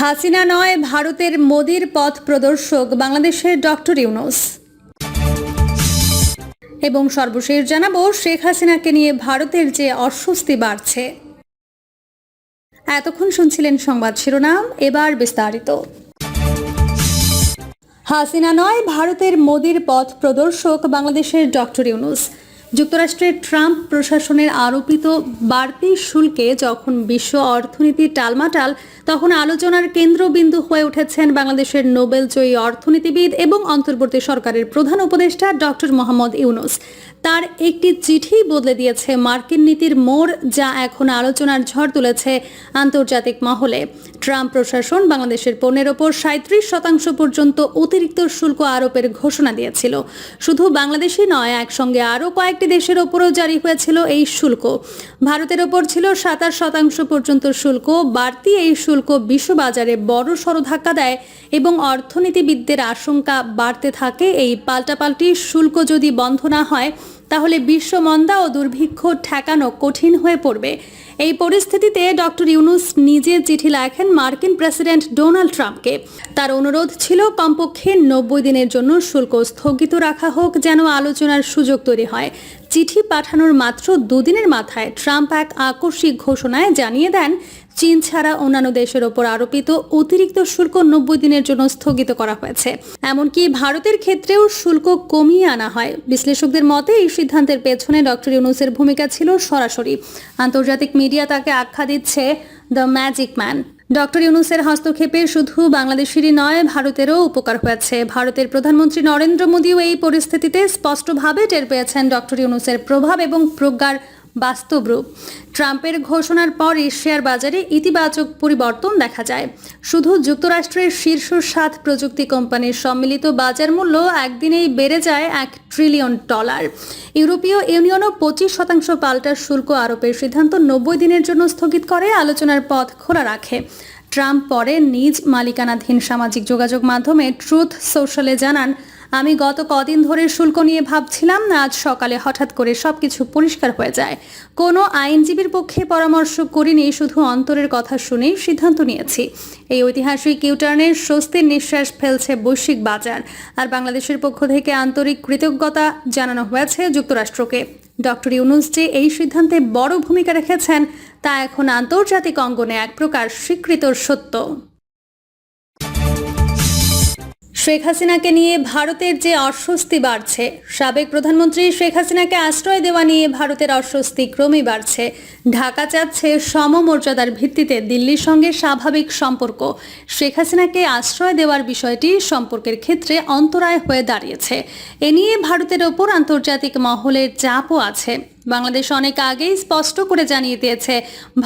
হাসিনা নয়, ভারতের মোদির পথ প্রদর্শক বাংলাদেশের ডক্টর ইউনুস। এবং সর্বশেষ জানাব, শেখ হাসিনাকে নিয়ে ভারতের যে অস্বস্তি বাড়ছে। এতক্ষণ শুনছিলেন সংবাদ শিরোনাম, এবার বিস্তারিত। হাসিনা নয়, ভারতের মোদির পথ প্রদর্শক বাংলাদেশের ডক্টর ইউনুস। যুক্তরাষ্ট্রের ট্রাম্প প্রশাসনের আরোপিত বাড়তি শুল্কে যখন বিশ্ব অর্থনীতি টালমাটাল, তখন আলোচনার কেন্দ্রবিন্দু হয়ে উঠেছেন বাংলাদেশের নোবেলজয়ী অর্থনীতিবিদ এবং অন্তর্বর্তী সরকারের প্রধান উপদেষ্টা ডক্টর মোহাম্মদ ইউনুস। তার একটি চিঠি বদলে দিয়েছে মার্কিন নীতির মোড়, যা এখন আলোচনার ঝড় তুলেছে আন্তর্জাতিক মহলে। ট্রাম্প প্রশাসন বাংলাদেশের পণ্যের ওপর সাঁত্রিশ শতাংশ পর্যন্ত অতিরিক্ত শুল্ক আরোপের ঘোষণা দিয়েছিল। শুধু বাংলাদেশই নয়, একসঙ্গে আরও কয়েকটি দেশের ওপরও জারি হয়েছিল এই শুল্ক। ভারতের ওপর ছিল সাতাশ শতাংশ পর্যন্ত শুল্ক, বাড়তি এই শুল্ক বিশ্ববাজারে বড় সড় ধাক্কা দেয় এবং অর্থনীতিবিদদের আশঙ্কা বাড়তে থাকে এই পাল্টাপাল্টি শুল্ক যদি বন্ধ না হয়, তাহলে বিশ্ব মন্দা ও দুর্ভিক্ষ ঠেকানো কঠিন হয়ে পড়বে। এই পরিস্থিতিতে ডক্টর ইউনুস নিজে চিঠি লেখেন মার্কিন প্রেসিডেন্ট ডোনাল্ড ট্রাম্পকে। তার অনুরোধ ছিল কমপক্ষে নব্বই দিনের জন্য শুল্ক স্থগিত রাখা হোক, যেন আলোচনার সুযোগ তৈরি হয়। চিঠি পাঠানোর মাত্র দুদিনের মাথায় ট্রাম্প এক আকস্মিক ঘোষণায় জানিয়ে দেন চীন ছাড়া অন্যান্য দেশের ওপর আরোপিত অতিরিক্ত শুল্ক নব্বই দিনের জন্য স্থগিত করা হয়েছে। এমনকি ভারতের ক্ষেত্রেও শুল্ক কমিয়ে আনা হয়। বিশ্লেষকদের মতে, এই সিদ্ধান্তের পেছনে ডক্টর ইউনুসের ভূমিকা ছিল সরাসরি। আন্তর্জাতিক মিডিয়া তাকে আখ্যা দিচ্ছে দ্য ম্যাজিক ম্যান ডক্টর ইউনুসের হস্তক্ষেপে শুধু বাংলাদেশেরই নয়, ভারতেরও উপকার হয়েছে। ভারতের প্রধানমন্ত্রী নরেন্দ্র মোদীও এই পরিস্থিতিতে স্পষ্টভাবে টের পেয়েছেন ডক্টর ইউনুসের প্রভাব এবং প্রজ্ঞার বাস্তব রূপ। ট্রাম্পের ঘোষণার পর এশিয়ার বাজারে ইতিবাচক পরিবর্তন দেখা যায়। শুধু যুক্তরাষ্ট্রের শীর্ষ সাত প্রযুক্তি কোম্পানির সম্মিলিত বাজার মূল্য একদিনেই বেড়ে যায় এক ট্রিলিয়ন ডলার। ইউরোপীয় ইউনিয়নও পঁচিশ শতাংশ পাল্টা শুল্ক আরোপের সিদ্ধান্ত নব্বই দিনের জন্য স্থগিত করে আলোচনার পথ খোলা রাখে। ট্রাম্প পরে নিজ মালিকানাধীন সামাজিক যোগাযোগ মাধ্যমে ট্রুথ সোশ্যালে জানান আমি গত কদিন ধরে শুল্ক নিয়ে ভাবছিলাম না আজ সকালে হঠাৎ করে সবকিছু পরিষ্কার হয়ে যায়। কোনো আইনজীবীর পক্ষে পরামর্শ করিনি, শুধু অন্তরের কথা শুনেই সিদ্ধান্ত নিয়েছি। এই ঐতিহাসিক ইউটার্নের স্বস্তির নিঃশ্বাস ফেলছে বৈশ্বিক বাজার, আর বাংলাদেশের পক্ষ থেকে আন্তরিক কৃতজ্ঞতা জানানো হয়েছে যুক্তরাষ্ট্রকে। ডক্টর ইউনুস যে এই সিদ্ধান্তে বড় ভূমিকা রেখেছেন, তা এখন আন্তর্জাতিক অঙ্গনে এক প্রকার স্বীকৃত সত্য। শেখ হাসিনাকে নিয়ে ভারতের যে অস্বস্তি বাড়ছে, সাবেক প্রধানমন্ত্রী শেখ হাসিনাকে আশ্রয় দেওয়া নিয়ে ভারতের অস্বস্তি ক্রমেই বাড়ছে। ঢাকা চাচ্ছে সমমর্যাদার ভিত্তিতে দিল্লির সঙ্গে স্বাভাবিক সম্পর্ক। শেখ হাসিনাকে আশ্রয় দেওয়ার বিষয়টি সম্পর্কের ক্ষেত্রে অন্তরায় হয়ে দাঁড়িয়েছে। এ নিয়ে ভারতের ওপর আন্তর্জাতিক মহলের চাপও আছে। বাংলাদেশ অনেক আগেই স্পষ্ট করে জানিয়ে দিয়েছে,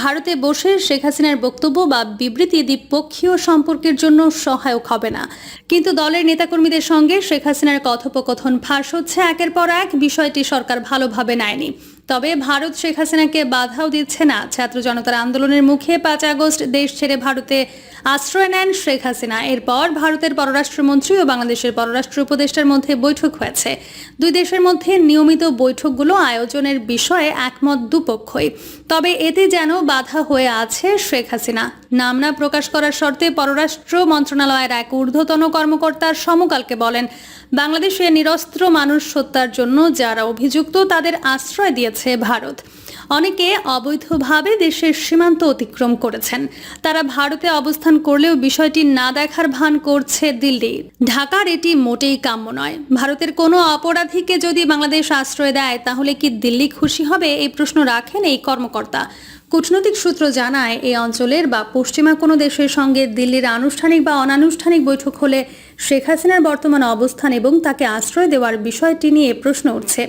ভারতে বসে শেখ হাসিনার বক্তব্য বা বিবৃতি দ্বিপক্ষীয় সম্পর্কের জন্য সহায়ক হবে না। কিন্তু দলের নেতাকর্মীদের সঙ্গে শেখ হাসিনার কথোপকথন ফাঁস হচ্ছে, একের পর এক বিষয়টি সরকার ভালোভাবে নেয়নি। তবে ভারত শেখ হাসিনাকে বাধাও দিচ্ছে না। ছাত্র জনতার আন্দোলনের মুখে পাঁচ আগস্ট দেশ ছেড়ে ভারতে আশ্রয় নেন শেখ হাসিনা। এরপর ভারতের পররাষ্ট্রমন্ত্রী ও বাংলাদেশের পররাষ্ট্র উপদেষ্টার মধ্যে বৈঠক হয়েছে। দুই দেশের মধ্যে নিয়মিত বৈঠকগুলো আয়োজনের বিষয়ে একমত দুপক্ষই। তবে এতে যেন বাধা হয়ে আছে শেখ হাসিনা। নাম না প্রকাশ করার শর্তে পররাষ্ট্র মন্ত্রণালয়ের এক ঊর্ধ্বতন কর্মকর্তার সমকালকে বলেন বাংলাদেশে নিরস্ত্র মানুষ হত্যার জন্য যারা অভিযুক্ত, তাদের আশ্রয় দিয়েছে ভারত। অনেকে অবৈধভাবে দেশের সীমান্ত অতিক্রম করেছেন। তারা ভারতে অবস্থান করলেও বিষয়টি না দেখার ভান করছে দিল্লি। ঢাকার এটি মোটেই কাম্য নয়। ভারতের কোনো অপরাধীকে যদি বাংলাদেশ আশ্রয় দেয়, তাহলে কি দিল্লি খুশি হবে? এই প্রশ্ন রাখেন এই কর্মকর্তা। কূটনৈতিক সূত্র জানায়, এই অঞ্চলের বা পশ্চিমা কোনো দেশের সঙ্গে দিল্লির আনুষ্ঠানিক বা অনানুষ্ঠানিক বৈঠক হলে শেখ হাসিনার বর্তমান অবস্থান এবং তাকে আশ্রয় দেওয়ার বিষয়টি নিয়ে প্রশ্ন উঠছে।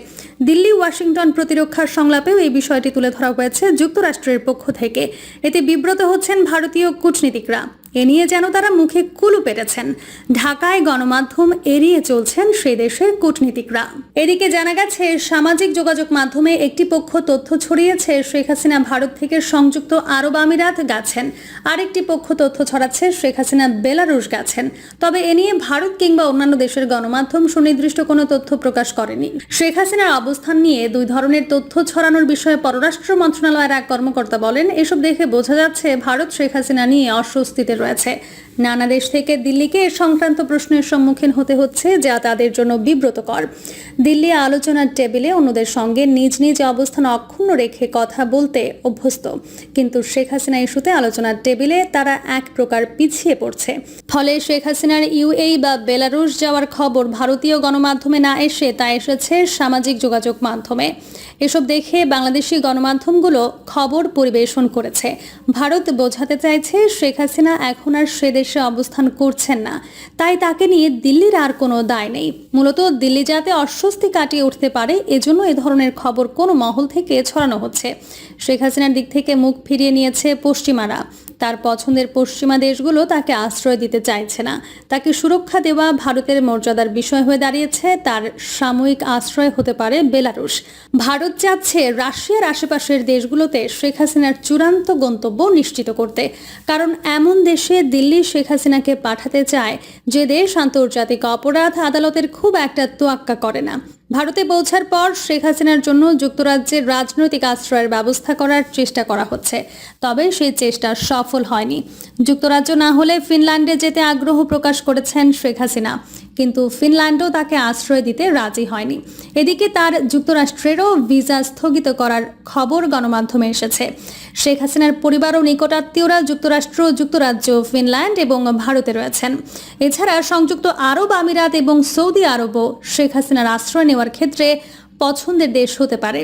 দিল্লি, ওয়াশিংটন প্রতিরক্ষার সংলাপেও এই বিষয়টি তুলে ধরা হয়েছে যুক্তরাষ্ট্রের পক্ষ থেকে। এতে বিব্রত হচ্ছেন ভারতীয় কূটনীতিকরা। এ নিয়ে যেন তারা মুখে কুলু পেটেছেন। ঢাকায় গণমাধ্যম এড়িয়ে চলছেন সে দেশের কূটনীতিকরা। এদিকে জানা গেছে, সামাজিক যোগাযোগ মাধ্যমে একটি পক্ষ তথ্য ছড়িয়েছে, শেখ হাসিনা ভারত থেকে সংযুক্ত আরব আমিরাত গেছেন। আরেকটি পক্ষ তথ্য ছড়াচ্ছে, শেখ হাসিনা বেলারুশ গেছেন। তবে এ নিয়ে ভারত কিংবা অন্যান্য দেশের গণমাধ্যম সুনির্দিষ্ট কোনো তথ্য প্রকাশ করেনি। শেখ হাসিনার অবস্থান নিয়ে দুই ধরনের তথ্য ছড়ানোর বিষয়ে পররাষ্ট্র মন্ত্রণালয়ের এক কর্মকর্তা বলেন, এসব দেখে বোঝা যাচ্ছে, ভারত শেখ হাসিনা নিয়ে অস্বস্তিতে রয়েছে। নানা দেশ থেকে দিল্লিকে এ সংক্রান্ত প্রশ্নের সম্মুখীন হতে হচ্ছে, যা তাদের জন্য বিব্রতকর। দিল্লি আলোচনার টেবিলে অন্যদের সঙ্গে নিজ নিজ অবস্থান অক্ষুণ্ণ রেখে কথা বলতে অভ্যস্ত। কিন্তু শেখ হাসিনা ইস্যুতে আলোচনার টেবিলে তারা এক প্রকার পিছিয়ে পড়ছে। ফলে শেখ হাসিনার ইউএই বা বেলারুশ যাওয়ার খবর ভারতীয় গণমাধ্যমে না এসে তা এসেছে সামাজিক যোগাযোগ মাধ্যমে। এসব দেখে বাংলাদেশি গণমাধ্যমগুলো খবর পরিবেশন করেছে। ভারত বোঝাতে চাইছে শেখ হাসিনা এখন আর সে দেশে অবস্থান করছেন না। তাই তাকে নিয়ে দিল্লির আর কোনো দায় নেই। মূলত দিল্লি যাতে অস্বস্তি কাটিয়ে উঠতে পারে, এজন্য এ ধরনের খবর কোনো মহল থেকে ছড়ানো হচ্ছে। শেখ হাসিনার দিক থেকে মুখ ফিরিয়ে নিয়েছে পশ্চিমারা। তার পছন্দের পশ্চিমা দেশগুলো তাকে আশ্রয় দিতে চাইছে না। তাকে সুরক্ষা দেওয়া ভারতের মর্যাদার বিষয় হয়ে দাঁড়িয়েছে। তার সাময়িক আশ্রয় হতে পারে বেলারুশ। ভারত চাচ্ছে রাশিয়ার আশেপাশের দেশগুলোতে শেখ হাসিনার চূড়ান্ত গন্তব্য নিশ্চিত করতে। কারণ এমন দেশে দিল্লি শেখ হাসিনাকে পাঠাতে চায় যে দেশ আন্তর্জাতিক অপরাধ আদালতের খুব একটা তোয়াক্কা করে না। ভারতে পৌঁছার পর শেখ হাসিনার জন্য যুক্তরাজ্যের রাজনৈতিক আশ্রয়ের ব্যবস্থা করার চেষ্টা করা হচ্ছে। তবে সেই চেষ্টা সফল হয়নি। যুক্তরাজ্য না হলে ফিনল্যান্ডে যেতে আগ্রহ প্রকাশ করেছেন শেখ হাসিনা। কিন্তু ফিনল্যান্ডও তাকে আশ্রয় দিতে রাজি হয়নি। এদিকে তার যুক্তরাষ্ট্রেরও ভিসা স্থগিত করার খবর গণমাধ্যমে এসেছে। শেখ হাসিনার পরিবার ও নিকটাত্মীয়রা যুক্তরাষ্ট্র, যুক্তরাজ্য, ফিনল্যান্ড এবং ভারতে রয়েছেন। এছাড়া সংযুক্ত আরব আমিরাত এবং সৌদি আরবও শেখ হাসিনার আশ্রয় নেওয়ার ক্ষেত্রে পছন্দের দেশ হতে পারে।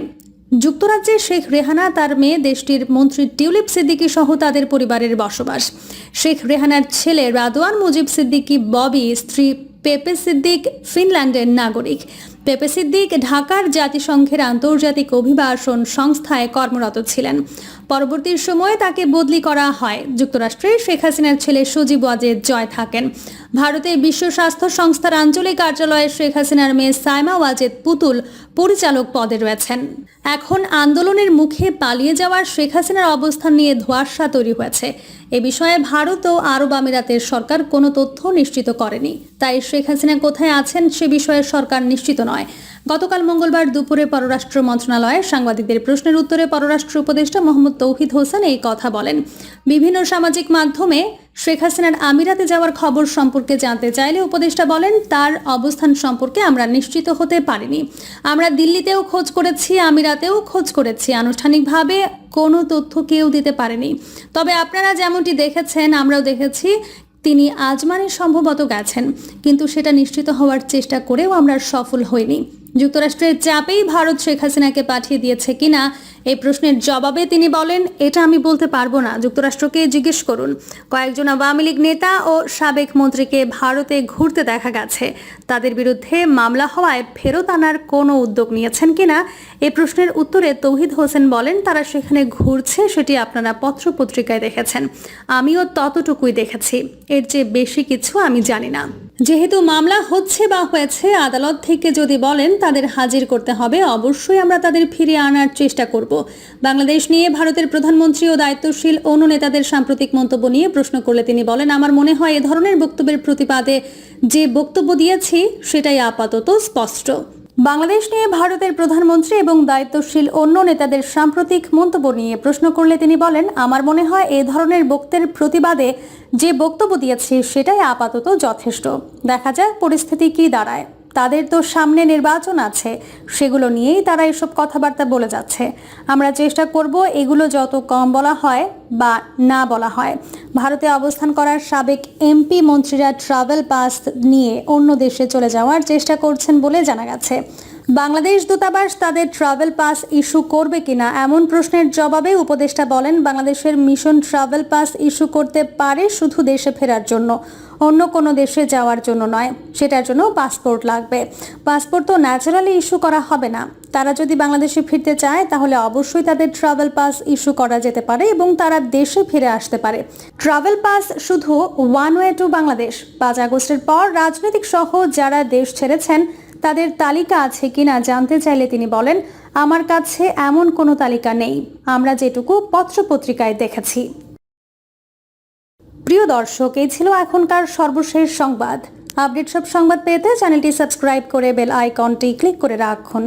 যুক্তরাজ্যে শেখ রেহানা তার মেয়ে, দেশটির মন্ত্রী টিউলিপ সিদ্দিকী সহ তাদের পরিবারের বসবাস। শেখ রেহানার ছেলে রাদওয়ান মুজিব সিদ্দিকী, ববি, স্ত্রী পেপে সিদ্দিক, ফিনল্যান্ডের নাগরিক। পেপে সিদ্দিক ঢাকার জাতিসংঘের আন্তর্জাতিক অভিবাসন সংস্থায় কর্মরত ছিলেন। পরবর্তী সময়ে তাকে বদলি করা হয়। যুক্তরাষ্ট্রে শেখ হাসিনার ছেলে সজীব ওয়াজেদ জয় থাকেন। ভারতে বিশ্ব স্বাস্থ্য সংস্থার আঞ্চলিক কার্যালয়ে শেখ হাসিনার মেয়ে সাইমা ওয়াজেদ পুতুল পরিচালক পদে রয়েছেন। এখন আন্দোলনের মুখে পালিয়ে যাওয়ার শেখ হাসিনার অবস্থান নিয়ে ধোয়াশা তৈরি হয়েছে। এ বিষয়ে ভারত ও আরব আমিরাতের সরকার কোনো তথ্য নিশ্চিত করেনি। তাই শেখ হাসিনা কোথায় আছেন সে বিষয়ে সরকার নিশ্চিত নয়। গতকাল মঙ্গলবার দুপুরে পররাষ্ট্র মন্ত্রণালয়ে সাংবাদিকদের প্রশ্নের উত্তরে পররাষ্ট্র উপদেষ্টা মোহাম্মদ তৌহিদ হোসেন এই কথা বলেন। বিভিন্ন সামাজিক মাধ্যমে শেখ হাসিনার আমিরাতে যাওয়ার খবর সম্পর্কে জানতে চাইলে উপদেষ্টা বলেন, তার অবস্থান সম্পর্কে আমরা নিশ্চিত হতে পারিনি। আমরা দিল্লিতেও খোঁজ করেছি, আমিরাতেও খোঁজ করেছি। আনুষ্ঠানিকভাবে কোনো তথ্য কেউ দিতে পারেনি। তবে আপনারা যেমনটি দেখেছেন, আমরাও দেখেছি, তিনি আজমানে সম্ভবত গেছেন। কিন্তু সেটা নিশ্চিত হওয়ার চেষ্টা করেও আমরা সফল হইনি। যুক্তরাষ্ট্রের চাপেই ভারত শেখ হাসিনাকে পাঠিয়ে দিয়েছে কিনা, এই প্রশ্নের জবাবে তিনি বলেন, এটা আমি বলতে পারব না। যুক্তরাষ্ট্রকে জিজ্ঞেস করুন। কয়েকজন আওয়ামী লীগ নেতা ও সাবেক মন্ত্রীকে ভারতে ঘুরতে দেখা গেছে। তাদের বিরুদ্ধে মামলা হওয়ায় ফেরত আনার কোনো উদ্যোগ নিয়েছেন কিনা, এ প্রশ্নের উত্তরে তৌহিদ হোসেন বলেন, তারা সেখানে ঘুরছে, সেটি আপনারা পত্রপত্রিকায় দেখেছেন। আমিও ততটুকুই দেখেছি। এর চেয়ে বেশি কিছু আমি জানি না। যেহেতু মামলা হচ্ছে বা হয়েছে, আদালত থেকে যদি বলেন তাদের হাজির করতে হবে, অবশ্যই আমরা তাদের ফিরিয়ে আনার চেষ্টা করব। বাংলাদেশ নিয়ে ভারতের প্রধানমন্ত্রী ও দায়িত্বশীল অন্য নেতাদের সাম্প্রতিক মন্তব্য নিয়ে প্রশ্ন করলে তিনি বলেন, আমার মনে হয় এ ধরনের বক্তব্যের প্রতিবাদে যে বক্তব্য দিয়েছি, সেটাই আপাতত স্পষ্ট। বাংলাদেশ নিয়ে ভারতের প্রধানমন্ত্রী এবং দায়িত্বশীল অন্য নেতাদের সাম্প্রতিক মন্তব্য নিয়ে প্রশ্ন করলে তিনি বলেন, আমার মনে হয় এ ধরনের বক্তের প্রতিবাদে যে বক্তব্য দিয়েছে সেটাই আপাতত যথেষ্ট। দেখা যাক পরিস্থিতি কি দাঁড়ায়। তাদের তো সামনে নির্বাচন আছে, সেগুলো নিয়েই তারা এসব কথাবার্তা বলে যাচ্ছে। আমরা চেষ্টা করব এগুলো যত কম বলা হয় বা না বলা হয়। ভারতে অবস্থান করার সাবেক এমপি মন্ত্রীরা ট্রাভেল পাস নিয়ে অন্য দেশে চলে যাওয়ার চেষ্টা করছেন বলে জানা গেছে। বাংলাদেশ দূতাবাস তাদের ট্রাভেল পাস ইস্যু করবে কিনা এমন প্রশ্নের জবাবে উপদেষ্টা বলেন, বাংলাদেশের মিশন ট্রাভেল পাস ইস্যু করতে পারে শুধু দেশে ফেরার জন্য, অন্য কোনো দেশে যাওয়ার জন্য নয়, সেটার জন্য পাসপোর্ট লাগবে। পাসপোর্ট তো ন্যাচারালি ইস্যু করা হবে না। তারা যদি বাংলাদেশে ফিরতে চায়, তাহলে অবশ্যই তাদের ট্রাভেল পাস ইস্যু করা যেতে পারে এবং তারা দেশে ফিরে আসতে পারে। ট্রাভেল পাস শুধু ওয়ান ওয়ে টু বাংলাদেশ পাঁচ আগস্টের পর রাজনৈতিক সহ যারা দেশ ছেড়েছেন তাদের তালিকা আছে কিনা জানতে চাইলে তিনি বলেন, আমার কাছে এমন কোনো তালিকা নেই। আমরা যেটুকু পত্রপত্রিকায় দেখেছি। প্রিয় দর্শক, এই ছিল এখনকার সর্বশেষ সংবাদ। আপডেট সব সংবাদ পেতে চ্যানেলটি সাবস্ক্রাইব করে বেল আইকনটি ক্লিক করে রাখুন।